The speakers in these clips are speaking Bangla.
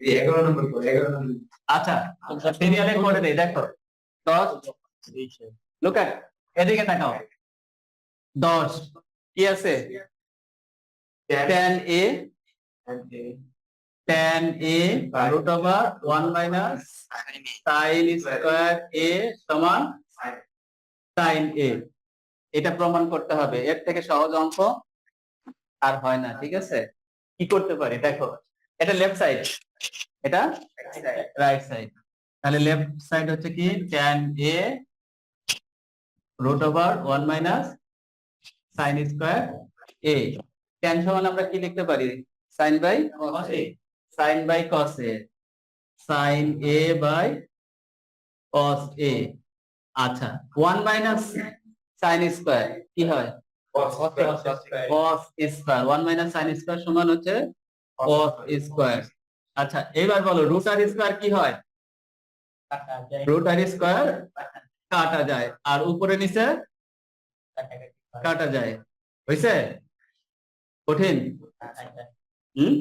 এগারো নম্বর করে এগারো নম্বর। আচ্ছা সিরিয়ালে করে দেই দেখো। দশ লুক এট এদিকে তাকাও। দশ কি আছে? Tan A tan A root over one minus sin square A সমান সাইন এ এটা প্রমাণ করতে হবে। এর থেকে সহজ অঙ্ক আর হয় না ঠিক আছে? কি করতে পারি? দেখো এটা লেফট সাইড এটা রাইট সাইড তাহলে লেফট সাইড হচ্ছে কি? Tan A root over one minus sin square A tan সমান আমরা কি লিখতে পারি? Sin by sin by cos A sin A by cos A আচ্ছা ওয়ান মাইনাস সাইন স্কোয়ার কি হয়? Cos square one minus sin square সমান হচ্ছে কস স্কোয়ার আচ্ছা এবার বলো রুট আর স্কোয়ার কি হয়? রুট আর স্কোয়ার কাটা যায় আর উপরে নিচে কাটা যায়। হইছে? কঠিন? হুম?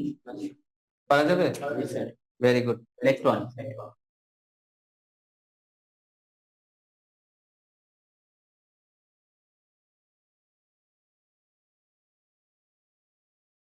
পারা যাবে? Very good next one